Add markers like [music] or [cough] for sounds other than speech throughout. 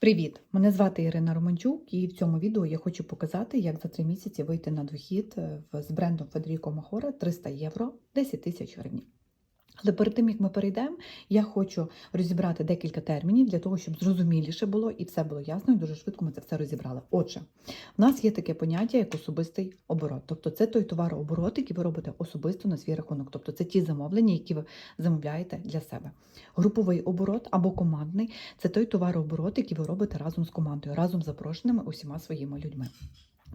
Привіт! Мене звати Ірина Романчук, і в цьому відео я хочу показати, як за три місяці вийти на дохід е, з брендом Федеріко Махора 300 євро 10 тисяч гривень. Але перед тим як ми перейдемо, я хочу розібрати декілька термінів для того, щоб зрозуміліше було і все було ясно, і дуже швидко ми це все розібрали. Отже, в нас є таке поняття, як особистий оборот. Тобто це той товарооборот, який ви робите особисто на свій рахунок. Тобто це ті замовлення, які ви замовляєте для себе. Груповий оборот або командний це той товарооборот, який ви робите разом з командою, разом з запрошеними усіма своїми людьми.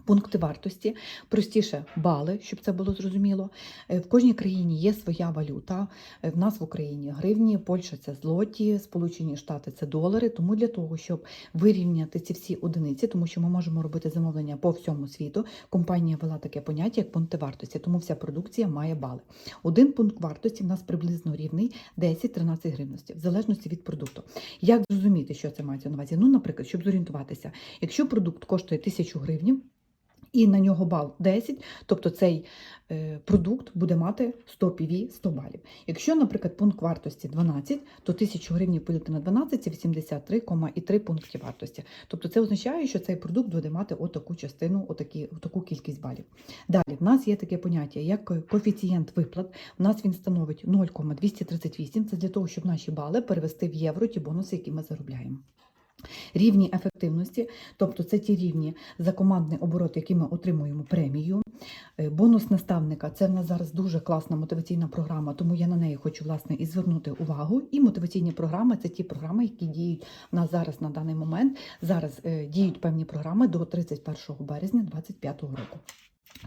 Пункти вартості, простіше бали, щоб це було зрозуміло. Е, В кожній країні є своя валюта. Е, В нас в Україні гривні, Польща це злоті, Сполучені Штати це долари. Тому для того, щоб вирівняти ці всі одиниці, тому що ми можемо робити замовлення по всьому світу. Компанія вела таке поняття, як пункти вартості, тому вся продукція має бали. Один пункт вартості в нас приблизно рівний 10-13 гривності, в залежності від продукту. Як зрозуміти, що це мається на увазі? Ну, наприклад, щоб зорієнтуватися, якщо продукт коштує 1000 гривень, і на нього бал 10, тобто цей е, продукт буде мати 100 PV, 100 балів. Якщо, наприклад, пункт вартості 12, то 1000 гривень поділити на 12 це 83,3 пункти вартості. Тобто це означає, що цей продукт буде мати отаку частину, отакі, отаку кількість балів. Далі, в нас є таке поняття, як коефіцієнт виплат. У нас він становить 0,238. Це для того, щоб наші бали перевести в євро, ті бонуси, які ми заробляємо. Рівні ефективності, тобто це ті рівні за командний оборот, які ми отримуємо премію. Е, Бонус наставника це в нас зараз дуже класна мотиваційна програма, тому я на неї хочу власне і звернути увагу. І мотиваційні програми це ті програми, які діють в нас зараз на даний момент. Зараз е, діють певні програми до 31 березня 2025 року.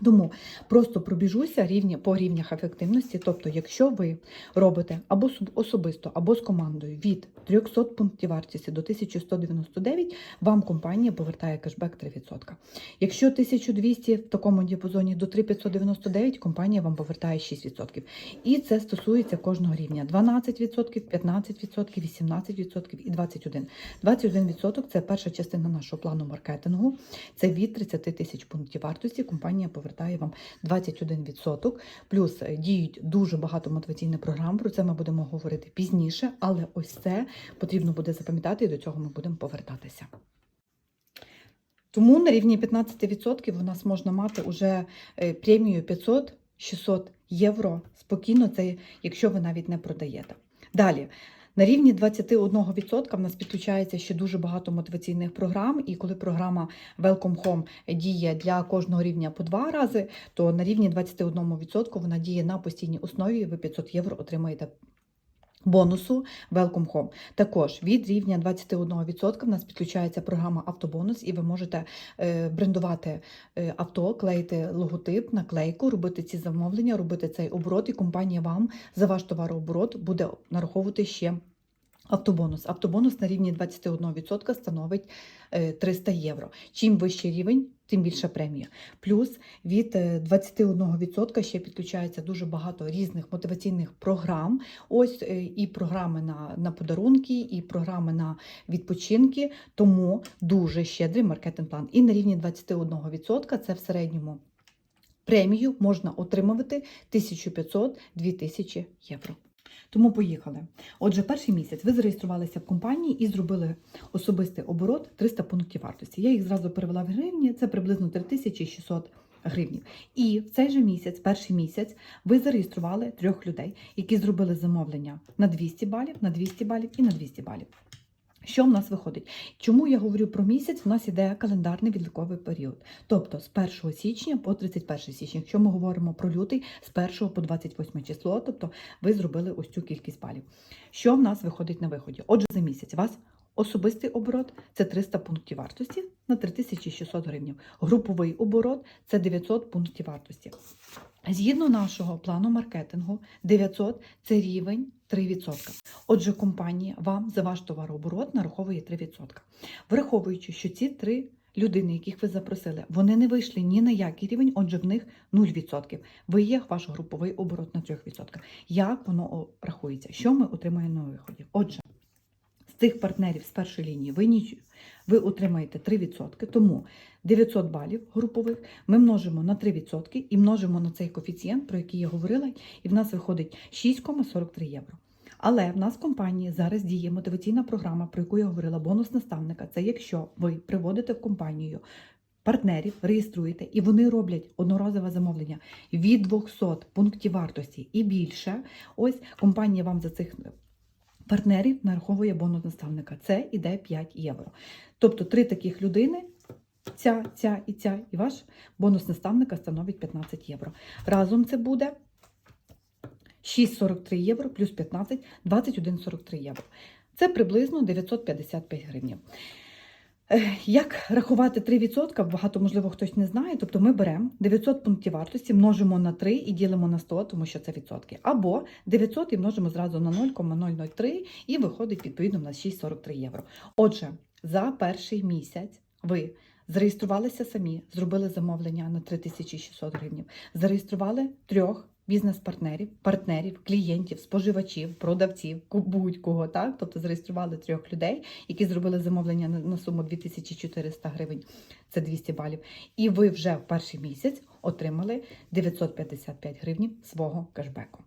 Тому просто пробіжуся рівні по рівнях ефективності. Тобто, якщо ви робите або особисто, або з командою від 300 пунктів вартості до 1199, вам компанія повертає кешбек 3%. Якщо 1200 в такому діапазоні до 3599, компанія вам повертає 6%. І це стосується кожного рівня: 12%, 15%, 18% і 21%. 21% – це перша частина нашого плану маркетингу. Це від 30 тисяч пунктів вартості. Компанія повертає вам 21%. Плюс е, діють дуже багато мотиваційних програм. Про це ми будемо говорити пізніше, але ось це потрібно буде запам'ятати, і до цього ми будемо повертатися. Тому на рівні 15% у нас можна мати уже е, премію 500-600 євро спокійно, це якщо ви навіть не продаєте. Далі. На рівні 21% в нас підключається ще дуже багато мотиваційних програм, і коли програма Welcome Home діє для кожного рівня по два рази, то на рівні 21% вона діє на постійній основі, ви 500 євро отримаєте бонусу Welcome Home. Також від рівня 21% в нас підключається програма Автобонус, і ви можете е, брендувати е, авто, клеїти логотип, наклейку, робити ці замовлення, робити цей оборот, і компанія вам за ваш товарооборот буде нараховувати ще. Автобонус. Автобонус на рівні 21% становить е, 300 євро. Чим вищий рівень, тим більша премія. Плюс від е, 21% ще підключається дуже багато різних мотиваційних програм. Ось е, і програми на, на подарунки, і програми на відпочинки. Тому дуже щедрий маркетинг-план. І на рівні 21% це в середньому премію можна отримувати 1500-2000 євро. Тому поїхали. Отже, перший місяць ви зареєструвалися в компанії і зробили особистий оборот 300 пунктів вартості. Я їх зразу перевела в гривні, це приблизно 3600 гривнів. І в цей же місяць, перший місяць, ви зареєстрували трьох людей, які зробили замовлення на 200 балів, на 200 балів і на 200 балів. Що в нас виходить? Чому я говорю про місяць? У нас іде календарний відліковий період. Тобто з 1 січня по 31 січня. Якщо ми говоримо про лютий, з 1 по 28 число, тобто ви зробили ось цю кількість балів. Що в нас виходить на виході? Отже, за місяць вас особистий оборот це 300 пунктів вартості на 3600 гривень. Груповий оборот це 900 пунктів вартості. Згідно нашого плану маркетингу, 900 – це рівень 3%. Отже, компанія вам за ваш товарооборот нараховує 3%. Враховуючи, що ці три людини, яких ви запросили, вони не вийшли ні на який рівень, отже, в них 0%. Ви є ваш груповий оборот на 3%. Як воно рахується? Що ми отримаємо на виході? Отже, цих партнерів з першої лінії ви, ви отримаєте 3%, тому 900 балів групових ми множимо на 3% і множимо на цей коефіцієнт, про який я говорила, і в нас виходить 6,43 євро. Але в нас в компанії зараз діє мотиваційна програма, про яку я говорила, бонус наставника. Це якщо ви приводите в компанію партнерів, реєструєте, і вони роблять одноразове замовлення від 200 пунктів вартості і більше. Ось компанія вам за цих партнерів нараховує бонус наставника. Це іде 5 євро. Тобто три таких людини. Ця, ця і ця, і ваш бонус наставника становить 15 євро. Разом це буде 6,43 євро плюс 15 21,43 євро. Це приблизно 955 гривень. Як рахувати 3%? Багато, можливо, хтось не знає. Тобто ми беремо 900 пунктів вартості, множимо на 3 і ділимо на 100, тому що це відсотки. Або 900 і множимо зразу на 0,003 і виходить відповідно на 6,43 євро. Отже, за перший місяць ви зареєструвалися самі, зробили замовлення на 3600 гривень, зареєстрували трьох бізнес-партнерів, партнерів, клієнтів, споживачів, продавців, будь-кого, так? Тобто зареєстрували трьох людей, які зробили замовлення на, суму 2400 гривень, це 200 балів. І ви вже в перший місяць отримали 955 гривень свого кешбеку.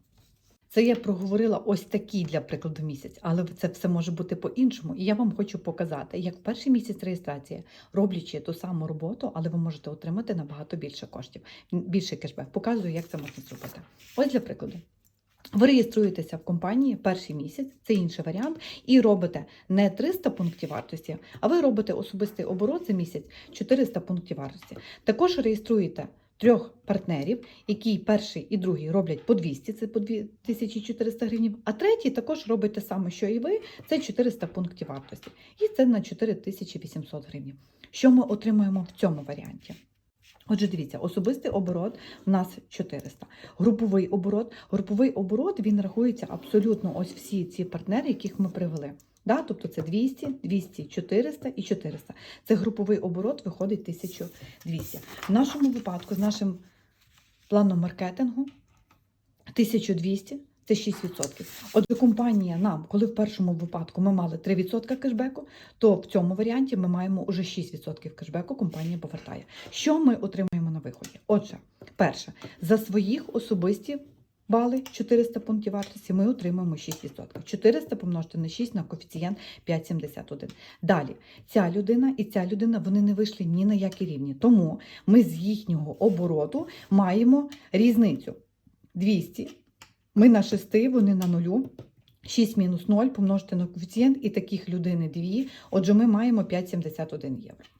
Це я проговорила ось такі для прикладу місяць, але це все може бути по-іншому. І я вам хочу показати, як перший місяць реєстрації, роблячи ту саму роботу, але ви можете отримати набагато більше коштів, більше кешбек. Показую, як це можна зробити. Ось для прикладу. Ви реєструєтеся в компанії перший місяць, це інший варіант, і робите не 300 пунктів вартості, а ви робите особистий оборот за місяць 400 пунктів вартості. Також реєструєте трьох партнерів, які перший і другий роблять по 200, це по 2400 гривень, а третій також робить те саме, що і ви, це 400 пунктів вартості. І це на 4800 гривень. Що ми отримуємо в цьому варіанті? Отже, дивіться, особистий оборот в нас 400. Груповий оборот. Груповий оборот він рахується абсолютно ось всі ці партнери, яких ми привели. Да? Тобто це 200, 200, 400 і 400. Це груповий оборот виходить 1200. В нашому випадку з нашим планом маркетингу 1200 це 6%. Отже, компанія нам, коли в першому випадку ми мали 3% кешбеку, то в цьому варіанті ми маємо уже 6% кешбеку, компанія повертає. Що ми отримуємо на виході? Отже, перше, за своїх особисті бали 400 пунктів вартості ми отримуємо 6%. 400 помножити на 6 на коефіцієнт 5,71. Далі, ця людина і ця людина вони не вийшли ні на які рівні. Тому ми з їхнього обороту маємо різницю 200. Ми на 6, вони на нулю. 6 мінус 0 помножити на коефіцієнт і таких людини 2. Отже, ми маємо 5,71 євро.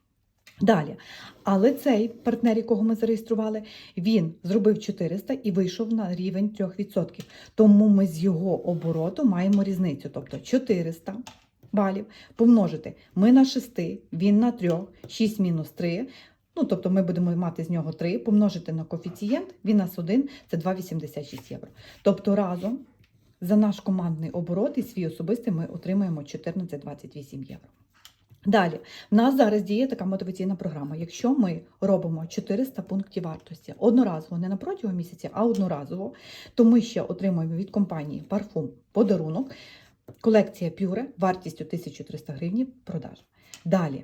Далі. Але цей партнер, якого ми зареєстрували, він зробив 400 і вийшов на рівень 3%. Тому ми з його обороту маємо різницю. Тобто 400 балів помножити. Ми на 6, він на 3, 6 мінус 3. Ну, тобто ми будемо мати з нього 3, помножити на коефіцієнт, він нас 1, це 2,86 євро. Тобто разом за наш командний оборот і свій особистий ми отримаємо 14,28 євро. Далі, в нас зараз діє така мотиваційна програма. Якщо ми робимо 400 пунктів вартості одноразово, не на протягом місяця, а одноразово, то ми ще отримуємо від компанії парфум подарунок, колекція пюре вартістю 1300 гривень продаж. Далі.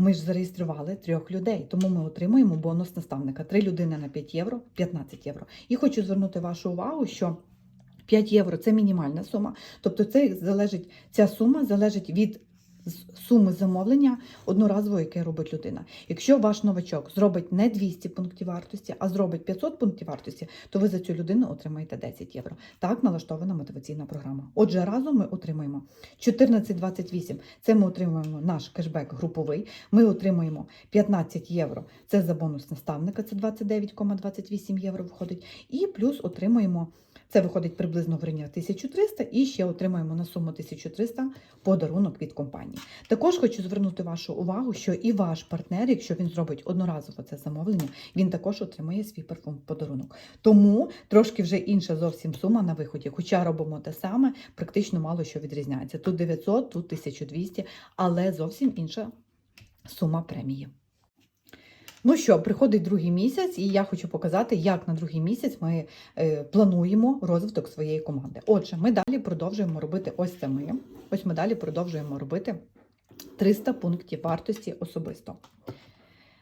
Ми ж зареєстрували трьох людей, тому ми отримуємо бонус наставника. Три людини на 5 євро, 15 євро. І хочу звернути вашу увагу, що 5 євро це мінімальна сума. Тобто це залежить, ця сума залежить від суми замовлення одноразового, яке робить людина. Якщо ваш новачок зробить не 200 пунктів вартості, а зробить 500 пунктів вартості, то ви за цю людину отримаєте 10 євро. Так налаштована мотиваційна програма. Отже, разом ми отримаємо 14,28. Це ми отримуємо наш кешбек груповий. Ми отримуємо 15 євро. Це за бонус наставника, це 29,28 євро виходить. І плюс отримуємо. Це виходить приблизно в районі 1300 і ще отримаємо на суму 1300 подарунок від компанії. Також хочу звернути вашу увагу, що і ваш партнер, якщо він зробить одноразово це замовлення, він також отримує свій парфум в подарунок. Тому трошки вже інша зовсім сума на виході. Хоча робимо те саме, практично мало що відрізняється. Тут 900, тут 1200, але зовсім інша сума премії. Ну що, приходить другий місяць, і я хочу показати, як на другий місяць ми е, плануємо розвиток своєї команди. Отже, ми далі продовжуємо робити ось це ми. Ось ми далі продовжуємо робити 300 пунктів вартості особисто.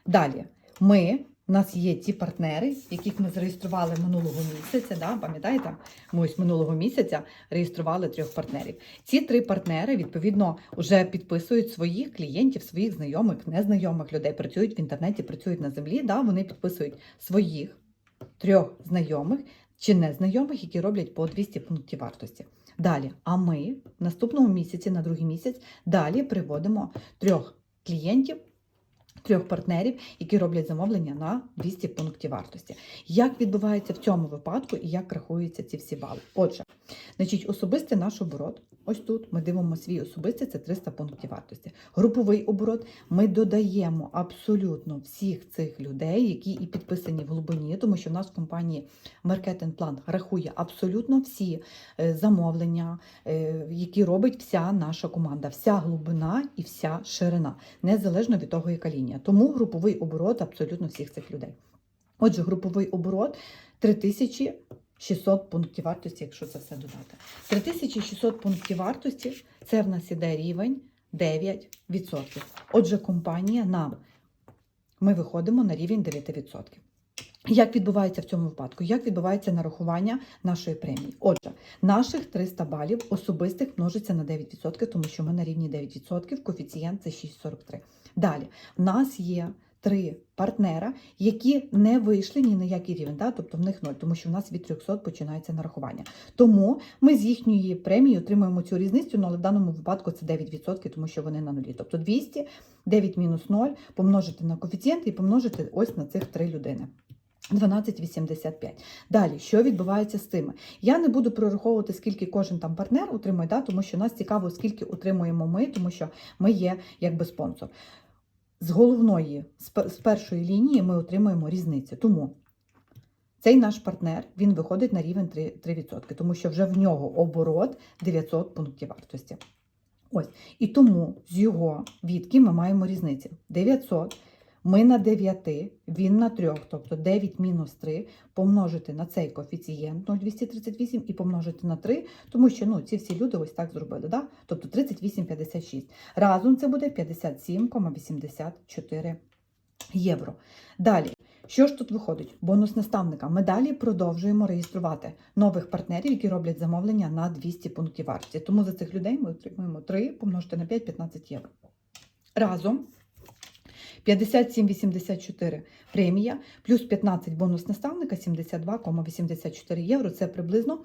Далі ми У нас є ті партнери, яких ми зареєстрували минулого місяця. Да? Пам'ятаєте, ми ось минулого місяця реєстрували трьох партнерів. Ці три партнери відповідно вже підписують своїх клієнтів, своїх знайомих, незнайомих людей. Працюють в інтернеті, працюють на землі. Да? Вони підписують своїх трьох знайомих чи незнайомих, які роблять по 200 пунктів вартості. Далі, а ми в наступному місяці, на другий місяць, далі приводимо трьох клієнтів, трьох партнерів, які роблять замовлення на 200 пунктів вартості. Як відбувається в цьому випадку і як рахуються ці всі бали? Отже, значить, особистий наш оборот. Ось тут ми дивимо свій особистий, це 300 пунктів вартості. Груповий оборот ми додаємо абсолютно всіх цих людей, які і підписані в глибині, тому що в нас в компанії Marketing Plan рахує абсолютно всі е, замовлення, е, які робить вся наша команда, вся глибина і вся ширина, незалежно від того, яка лінія. Тому груповий оборот абсолютно всіх цих людей. Отже, груповий оборот 3600 пунктів вартості, якщо це все додати. 3600 пунктів вартості це в нас іде рівень 9%. Отже, компанія нам ми виходимо на рівень 9%. Як відбувається в цьому випадку? Як відбувається нарахування нашої премії? Отже, наших 300 балів особистих множиться на 9%, тому що ми на рівні 9%, коефіцієнт це 6,43. Далі, в нас є три партнера, які не вийшли ні на який рівень, да? тобто в них 0, тому що в нас від 300 починається нарахування. Тому ми з їхньої премії отримуємо цю різницю, ну, але в даному випадку це 9%, тому що вони на нулі. Тобто 200, 9 мінус 0 помножити на коефіцієнт і помножити ось на цих три людини. 12,85. Далі, що відбувається з цими? Я не буду прораховувати, скільки кожен там партнер отримує, да, тому що нас цікаво, скільки отримуємо ми, тому що ми є якби спонсор. З головної, з першої лінії ми отримуємо різницю. Тому цей наш партнер він виходить на рівень 3%, 3% тому що вже в нього оборот 900 пунктів вартості. Ось. І тому з його відки ми маємо різницю. 900 ми на 9, він на 3, тобто 9 мінус 3 помножити на цей коефіцієнт 0,238 і помножити на 3, тому що ну, ці всі люди ось так зробили, да? тобто 38,56. Разом це буде 57,84 євро. Далі, що ж тут виходить? Бонус наставника. Ми далі продовжуємо реєструвати нових партнерів, які роблять замовлення на 200 пунктів вартості. Тому за цих людей ми отримуємо 3 помножити на 5 15 євро. Разом 57,84 премія, плюс 15 бонус наставника 72,84 євро. Це приблизно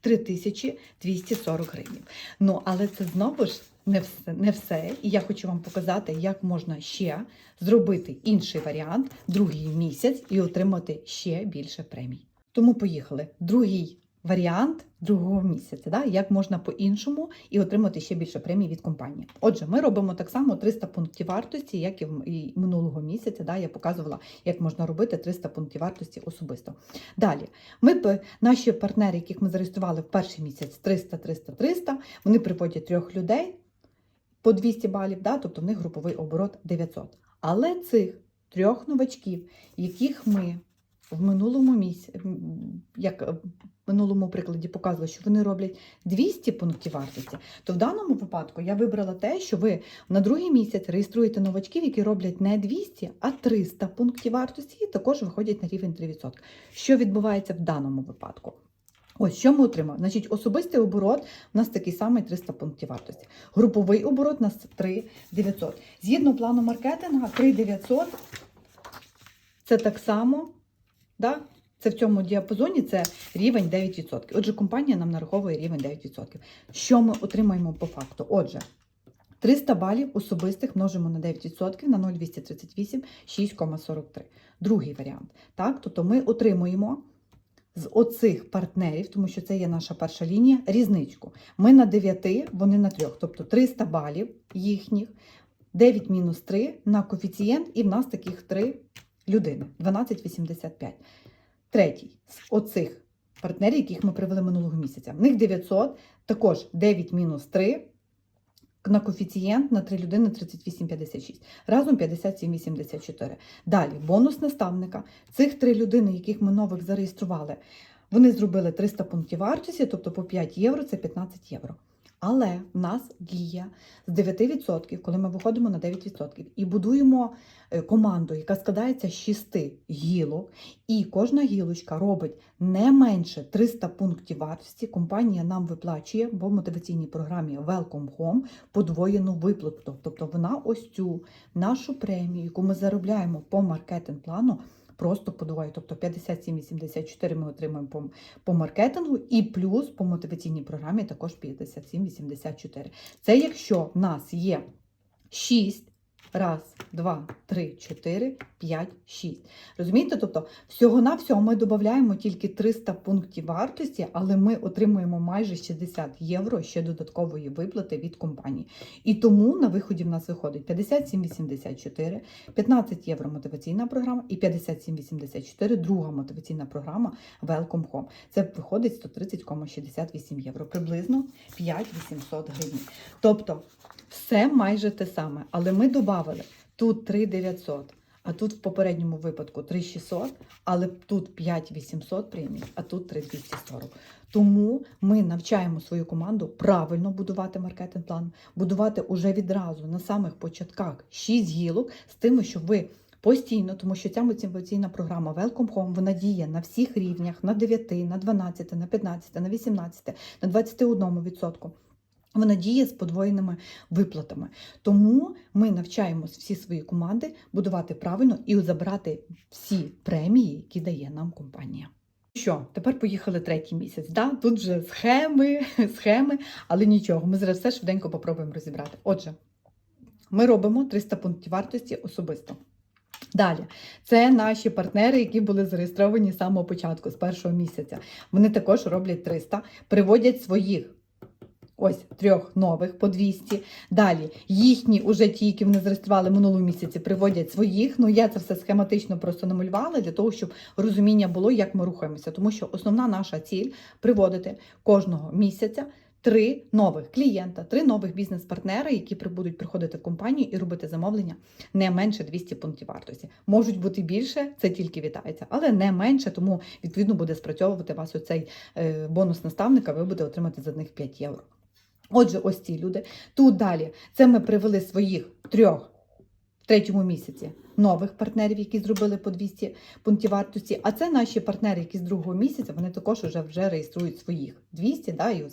3240 гривень. Ну, але це знову ж не все, не все. І я хочу вам показати, як можна ще зробити інший варіант, другий місяць, і отримати ще більше премій. Тому поїхали. Другий варіант другого місяця, да? як можна по-іншому і отримати ще більше премій від компанії. Отже, ми робимо так само 300 пунктів вартості, як і минулого місяця. Да? Я показувала, як можна робити 300 пунктів вартості особисто. Далі, ми наші партнери, яких ми зареєстрували в перший місяць 300, 300, 300, вони приводять трьох людей по 200 балів, да? тобто в них груповий оборот 900. Але цих трьох новачків, яких ми в минулому місяці, як е, в минулому прикладі показували, що вони роблять 200 пунктів вартості, то в даному випадку я вибрала те, що ви на другий місяць реєструєте новачків, які роблять не 200, а 300 пунктів вартості, і також виходять на рівень 3%. Що відбувається в даному випадку? Ось що ми отримали. Значить, особистий оборот у нас такий самий 300 пунктів вартості. Груповий оборот у нас 3900. Згідно плану маркетинга, 3900 це так само, да? це в цьому діапазоні це рівень 9%. Отже, компанія нам нараховує рівень 9%. Що ми отримаємо по факту? Отже, 300 балів особистих множимо на 9% на 0,238, 6,43. Другий варіант. Так? Тобто ми отримуємо з оцих партнерів, тому що це є наша перша лінія, різничку. Ми на 9, вони на 3, тобто 300 балів їхніх, 9 мінус 3 на коефіцієнт, і в нас таких 3 людини, 12,85. Третій з оцих партнерів, яких ми привели минулого місяця. В них 900, також 9 мінус 3 на коефіцієнт на 3 людини 38,56. Разом 57,84. Далі, бонус наставника. Цих три людини, яких ми нових зареєстрували, вони зробили 300 пунктів вартості, тобто по 5 євро це 15 євро. Але в нас дія з 9%, коли ми виходимо на 9% і будуємо е, команду, яка складається з 6 гілок, і кожна гілочка робить не менше 300 пунктів вартості. Компанія нам виплачує в мотиваційній програмі Welcome Home подвоєну виплату. Тобто вона ось цю нашу премію, яку ми заробляємо по маркетинг плану. Просто подвоює, тобто 57,84 ми отримаємо по, по маркетингу, і плюс по мотиваційній програмі також 57,84. Це якщо в нас є 6, раз, два, три, чотири, п'ять, шість. Розумієте? Тобто, всього на всього ми додаємо тільки 300 пунктів вартості, але ми отримуємо майже 60 євро ще додаткової виплати від компанії. І тому на виході в нас виходить 57,84, 15 євро мотиваційна програма і 57,84 друга мотиваційна програма Welcome Home. Це виходить 130,68 євро, приблизно 5800 гривень. Тобто все майже те саме, але ми додали тут 3900, а тут в попередньому випадку 3600, але тут 5800 премій, а тут 3240. Тому ми навчаємо свою команду правильно будувати маркетинг-план, будувати уже відразу на самих початках 6 гілок з тим, що ви Постійно, тому що ця мотиваційна програма Welcome Home вона діє на всіх рівнях: на 9, на 12, на 15, на 18, на 21%. Вона діє з подвоєними виплатами. Тому ми навчаємо всі свої команди будувати правильно і забрати всі премії, які дає нам компанія. Що, тепер поїхали третій місяць. Да? Тут вже схеми, [laughs] схеми, але нічого. Ми зараз все швиденько попробуємо розібрати. Отже, ми робимо 300 пунктів вартості особисто. Далі, це наші партнери, які були зареєстровані з самого початку, з першого місяця. Вони також роблять 300, приводять своїх ось трьох нових по 200. Далі їхні, уже ті, які вони зареєстрували минулому місяці, приводять своїх. Ну я це все схематично просто намалювала для того, щоб розуміння було, як ми рухаємося. Тому що основна наша ціль приводити кожного місяця. Три нових клієнта, три нових бізнес-партнери, які прибудуть приходити в компанію і робити замовлення не менше 200 пунктів вартості. Можуть бути більше, це тільки вітається, але не менше, тому відповідно буде спрацьовувати вас оцей е, бонус наставника. Ви будете отримати за них 5 євро. Отже, ось ці люди. Тут далі це ми привели своїх трьох в третьому місяці нових партнерів, які зробили по 200 пунктів вартості. А це наші партнери, які з другого місяця вони також вже, вже реєструють своїх 200, да, і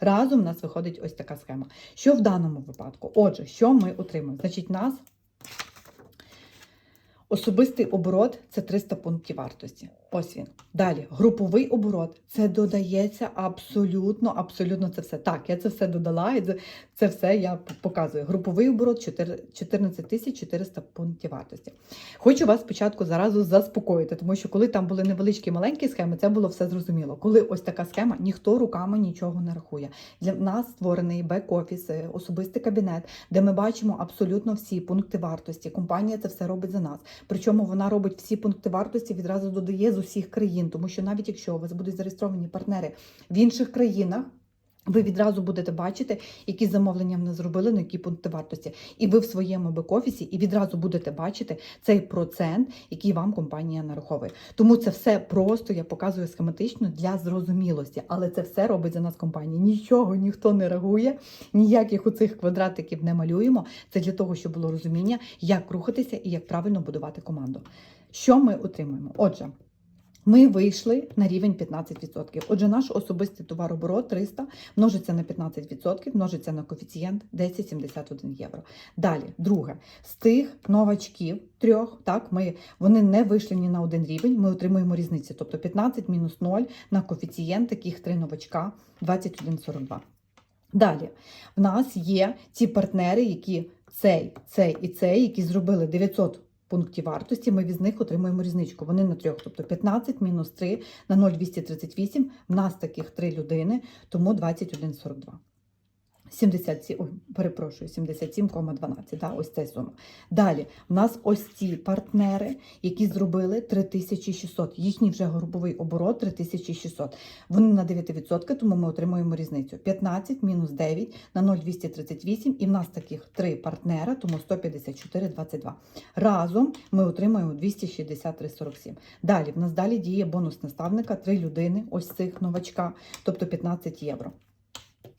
разом у нас виходить ось така схема. Що в даному випадку? Отже, що ми отримуємо? Значить, нас особистий оборот це 300 пунктів вартості. Ось він. Далі, груповий оборот. Це додається абсолютно, абсолютно це все. Так, я це все додала, і це, все я показую. Груповий оборот 14 400 пунктів вартості. Хочу вас спочатку заразу заспокоїти, тому що коли там були невеличкі маленькі схеми, це було все зрозуміло. Коли ось така схема, ніхто руками нічого не рахує. Для нас створений бек-офіс, е, особистий кабінет, де ми бачимо абсолютно всі пункти вартості. Компанія це все робить за нас. Причому вона робить всі пункти вартості, відразу додає усіх країн, тому що навіть якщо у вас будуть зареєстровані партнери в інших країнах. Ви відразу будете бачити, які замовлення вони зробили, на які пункти вартості. І ви в своєму бек-офісі і відразу будете бачити цей процент, який вам компанія нараховує. Тому це все просто я показую схематично для зрозумілості, але це все робить за нас компанія. Нічого ніхто не реагує, ніяких у цих квадратиків не малюємо. Це для того, щоб було розуміння, як рухатися і як правильно будувати команду. Що ми отримуємо? Отже. Ми вийшли на рівень 15%. Отже, наш особистий товарооборот 300 множиться на 15%, множиться на коефіцієнт 10,71 євро. Далі, друге, з тих новачків трьох, так, ми, вони не вийшли ні на один рівень, ми отримуємо різницю. Тобто 15 мінус 0 на коефіцієнт таких три новачка 21,42. Далі, в нас є ці партнери, які цей, цей і цей, які зробили 900 пунктів вартості, ми від них отримуємо різничку. Вони на трьох, тобто 15 мінус 3 на 0,238. В нас таких три людини, тому 21,42. 77, ой, перепрошую, 77,12, да, ось ця сума. Далі, в нас ось ці партнери, які зробили 3600. Їхній вже груповий оборот 3600. Вони на 9%, тому ми отримуємо різницю. 15 мінус 9 на 0,238, і в нас таких три партнера, тому 154,22. Разом ми отримуємо 263,47. Далі, в нас далі діє бонус наставника, три людини, ось цих новачка, тобто 15 євро.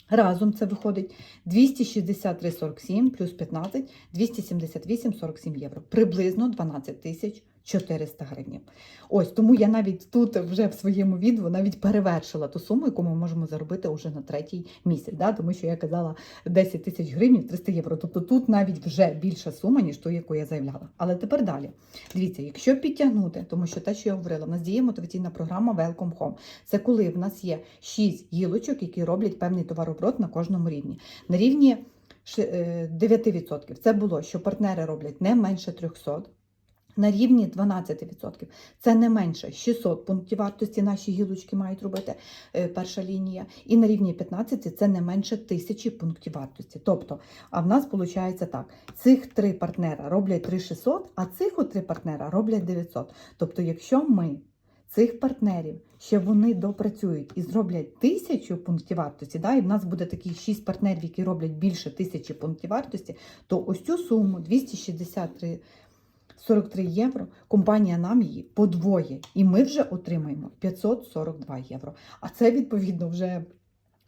Разом це виходить 263,47 плюс 15 278,47 євро. Приблизно 12 тисяч 400 гривень. Ось тому я навіть тут вже в своєму відео навіть перевершила ту суму, яку ми можемо заробити уже на третій місяць. Да? Тому що я казала 10 тисяч гривень 300 євро. Тобто тут навіть вже більша сума, ніж ту, яку я заявляла. Але тепер далі. Дивіться, якщо підтягнути, тому що те, що я говорила, в нас діє мотиваційна програма Welcome Home. Це коли в нас є 6 гілочок, які роблять певний товарооборот на кожному рівні. На рівні е, 9% це було, що партнери роблять не менше 300, на рівні 12%. Це не менше 600 пунктів вартості наші гілочки мають робити е, перша лінія. І на рівні 15 це не менше 1000 пунктів вартості. Тобто, а в нас виходить так: цих три партнера роблять 3600, а цих три партнера роблять 900. Тобто, якщо ми цих партнерів ще вони допрацюють і зроблять тисячу пунктів вартості, да, і в нас буде такі 6 партнерів, які роблять більше тисячі пунктів вартості, то ось цю суму 263 43 євро, компанія нам її подвоє, і ми вже отримаємо 542 євро. А це відповідно вже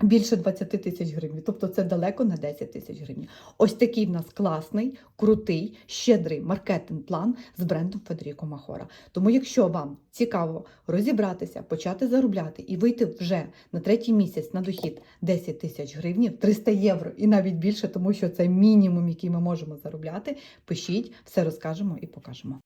більше 20 тисяч гривень. Тобто це далеко не 10 тисяч гривень. Ось такий в нас класний, крутий, щедрий маркетинг-план з брендом Федеріко Махора. Тому, якщо вам цікаво розібратися, почати заробляти і вийти вже на третій місяць на дохід 10 тисяч гривень, 300 євро і навіть більше, тому що це мінімум, який ми можемо заробляти, пишіть, все розкажемо і покажемо.